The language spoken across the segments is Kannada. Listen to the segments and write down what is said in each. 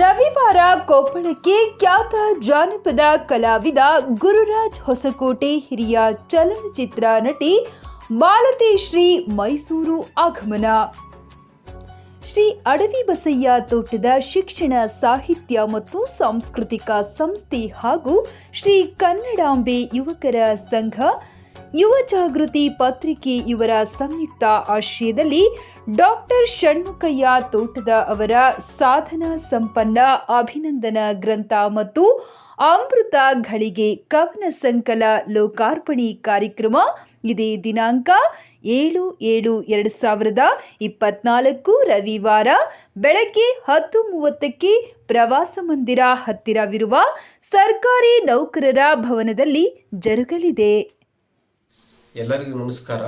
ರವಿವಾರ ಕೊಪ್ಪಳಕ್ಕೆ ಖ್ಯಾತ ಜಾನಪದ ಕಲಾವಿದ ಗುರುರಾಜ್ ಹೊಸಕೋಟೆ ಹಿರಿಯ ಚಲನಚಿತ್ರ ನಟಿ ಮಾಲತಿ ಶ್ರೀ ಮೈಸೂರು ಆಗಮನ. ಶ್ರೀ ಅಡವಿ ಬಸಯ್ಯ ತೋಟದ ಶಿಕ್ಷಣ, ಸಾಹಿತ್ಯ ಮತ್ತು ಸಾಂಸ್ಕೃತಿಕ ಸಂಸ್ಥೆ ಹಾಗೂ ಶ್ರೀ ಕನ್ನಡಾಂಬೆ ಯುವಕರ ಸಂಘ ಯುವ ಜಾಗೃತಿ ಪತ್ರಿಕೆ ಇವರ ಸಂಯುಕ್ತ ಆಶ್ರಯದಲ್ಲಿ ಡಾಕ್ಟರ್ ಷಣ್ಮುಖಯ್ಯ ತೋಟದ ಅವರ ಸಾಧನಾ ಸಂಪನ್ನ ಅಭಿನಂದನಾ ಗ್ರಂಥ ಮತ್ತು ಅಮೃತ ಘಳಿಗೆ ಕವನ ಸಂಕಲ ಲೋಕಾರ್ಪಣೆ ಕಾರ್ಯಕ್ರಮ. ಇದೇ ದಿನಾಂಕ ಏಳು ಏಳು ಎರಡು ಸಾವಿರದ ಇಪ್ಪತ್ನಾಲ್ಕು ರವಿವಾರ ಬೆಳಗ್ಗೆ ಹತ್ತು ಮೂವತ್ತಕ್ಕೆ ಪ್ರವಾಸ ಮಂದಿರ ಹತ್ತಿರವಿರುವ ಸರ್ಕಾರಿ ನೌಕರರ ಭವನದಲ್ಲಿ ಜರುಗಲಿದೆ. ಎಲ್ಲರಿಗೂ ನಮಸ್ಕಾರ.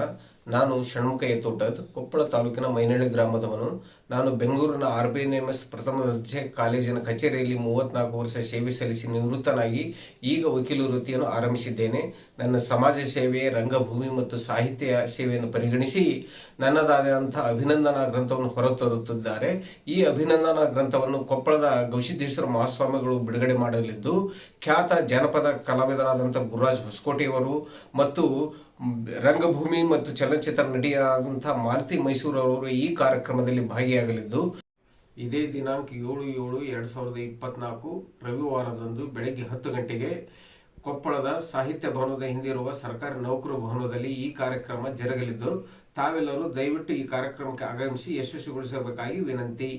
ನಾನು ಷಣ್ಮುಖ ತೋಟದ್ ಕೊಪ್ಪಳ ತಾಲೂಕಿನ ಮೈನಳ್ಳಿ ಗ್ರಾಮದವನು. ನಾನು ಬೆಂಗಳೂರಿನ ಆರ್ ಬಿ ಎನ್ ಪ್ರಥಮ ದರ್ಜೆ ಕಾಲೇಜಿನ ಕಚೇರಿಯಲ್ಲಿ ಮೂವತ್ನಾಲ್ಕು ವರ್ಷ ಸೇವೆ ಸಲ್ಲಿಸಿ ನಿವೃತ್ತನಾಗಿ ಈಗ ವಕೀಲ ವೃತ್ತಿಯನ್ನು ಆರಂಭಿಸಿದ್ದೇನೆ. ನನ್ನ ಸಮಾಜ ಸೇವೆ, ರಂಗಭೂಮಿ ಮತ್ತು ಸಾಹಿತ್ಯ ಸೇವೆಯನ್ನು ಪರಿಗಣಿಸಿ ನನ್ನದಾದಂತಹ ಅಭಿನಂದನಾ ಗ್ರಂಥವನ್ನು ಹೊರತರುತ್ತಿದ್ದಾರೆ. ಈ ಅಭಿನಂದನಾ ಗ್ರಂಥವನ್ನು ಕೊಪ್ಪಳದ ಗವಿಸಿದ್ದೇಶ್ವರ ಮಹಾಸ್ವಾಮಿಗಳು ಬಿಡುಗಡೆ ಮಾಡಲಿದ್ದು, ಖ್ಯಾತ ಜನಪದ ಕಲಾವಿದರಾದಂಥ ಗುರುರಾಜ್ ಹೊಸಕೋಟೆಯವರು ಮತ್ತು ರಂಗಭೂಮಿ ಮತ್ತು ಚಲನಚಿತ್ರ ನಟಿಯಾದಂತಹ ಮಾಲತಿ ಮೈಸೂರು ಅವರು ಈ ಕಾರ್ಯಕ್ರಮದಲ್ಲಿ ಭಾಗಿಯಾಗಲಿದ್ದು, ಇದೇ ದಿನಾಂಕ ಏಳು ಏಳು ಎರಡು ಸಾವಿರದ ಇಪ್ಪತ್ನಾಲ್ಕು ರವಿವಾರದಂದು ಬೆಳಗ್ಗೆ ಹತ್ತು ಗಂಟೆಗೆ ಕೊಪ್ಪಳದ ಸಾಹಿತ್ಯ ಭವನದ ಹಿಂದಿರುವ ಸರ್ಕಾರಿ ನೌಕರ ಭವನದಲ್ಲಿ ಈ ಕಾರ್ಯಕ್ರಮ ಜರುಗಲಿದ್ದು, ತಾವೆಲ್ಲರೂ ದಯವಿಟ್ಟು ಈ ಕಾರ್ಯಕ್ರಮಕ್ಕೆ ಆಗಮಿಸಿ ಯಶಸ್ವಿಗೊಳಿಸಬೇಕಾಗಿ ವಿನಂತಿ.